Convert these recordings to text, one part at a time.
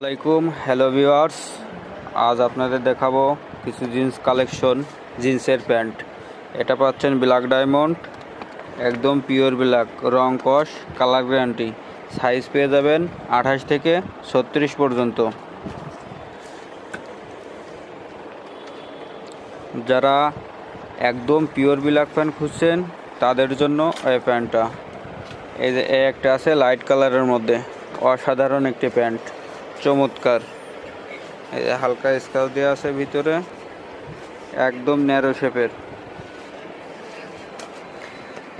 আসসালামাইকুম hello viewers আজ আপনাদের দেখাবো কিছু জিন্স কালেকশন জিন্সের প্যান্ট। এটা পাচ্ছেন ব্ল্যাক ডায়মন্ড একদম পিওর ব্ল্যাক রং কস কালার গ্যারান্টি সাইজ পেয়ে যাবেন আঠাশ থেকে ছত্রিশ পর্যন্ত। যারা একদম পিওর ব্ল্যাক প্যান্ট খুঁজছেন, তাদের জন্য এই প্যান্টটা। এই যে একটা আছে লাইট কালারের মধ্যে, অসাধারণ একটি প্যান্ট। চমৎকার। এই যে হালকা স্কাল দেওয়া আছে ভিতরে, একদম ন্যারো শেপের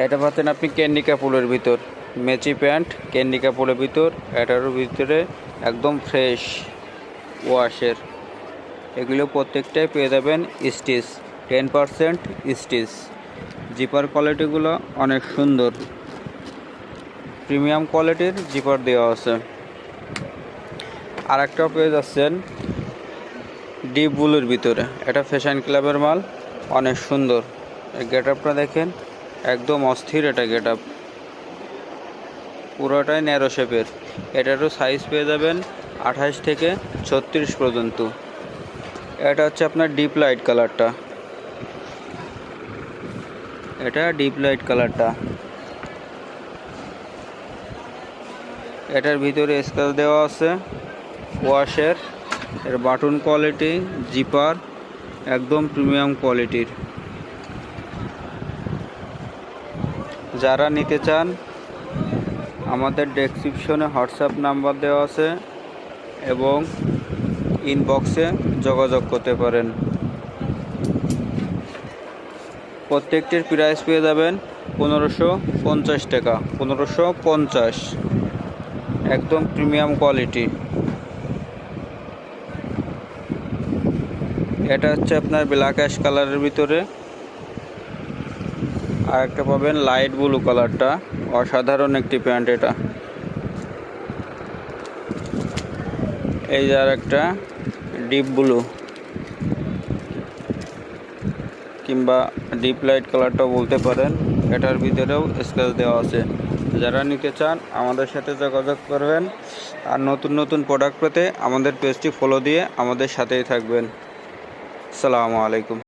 এটা পাচ্ছেন আপনি ক্যান্ডি কাপড়ের ভিতর। মেচি প্যান্ট ক্যান্ডি কাপড়ের ভিতর। এটারও ভিতরে একদম ফ্রেশ ওয়াশের এগুলো প্রত্যেকটাই পেয়ে যাবেন stitch ten percent stitch. Zipper কোয়ালিটিগুলো অনেক সুন্দর। প্রিমিয়াম কোয়ালিটির জিপার দেওয়া আছে। আর একটা পেয়ে যাচ্ছেন ডিপ ব্লুর ভিতরে। এটা ফ্যাশন ক্লাবের মাল, অনেক সুন্দর। গেট আপটা দেখেন, একদম অস্থির এটা গেট আপ পুরোটাই ন্যারো শেপের। এটারও সাইজ পেয়ে যাবেন আঠাশ থেকে ছত্রিশ পর্যন্ত। এটা হচ্ছে আপনার ডিপ লাইট কালারটা এটা ডিপ লাইট কালারটা এটার ভিতরে স্কেল দেওয়া আছে। ওয়াশের, এর বাটন কোয়ালিটি, জিপার, একদম প্রিমিয়াম কোয়ালিটির। যারা নিতে চান, আমাদের ডেসক্রিপশনে হোয়াটসঅ্যাপ নাম্বার দেওয়া আছে এবং ইনবক্সে যোগাযোগ করতে পারেন। প্রত্যেকটির প্রাইস পেয়ে যাবেন পনেরোশো পঞ্চাশ টাকা, পনেরোশো পঞ্চাশ। একদম প্রিমিয়াম কোয়ালিটি। এটা হচ্ছে আপনার ব্ল্যাক অ্যাশ কালারের ভিতরে। আর একটা পাবেন লাইট ব্লু কালারটা অসাধারণ একটি প্যান্ট এটা। এই যে আর একটা ডিপ ব্লু কিংবা ডিপ লাইট কালারটাও বলতে পারেন। এটার ভিতরেও স্কেচ দেওয়া আছে। যারা নিতে চান, আমাদের সাথে যোগাযোগ করবেন। আর নতুন নতুন প্রোডাক্ট পেতে আমাদের পেজটি ফলো দিয়ে আমাদের সাথেই থাকবেন। আসসালামু আলাইকুম।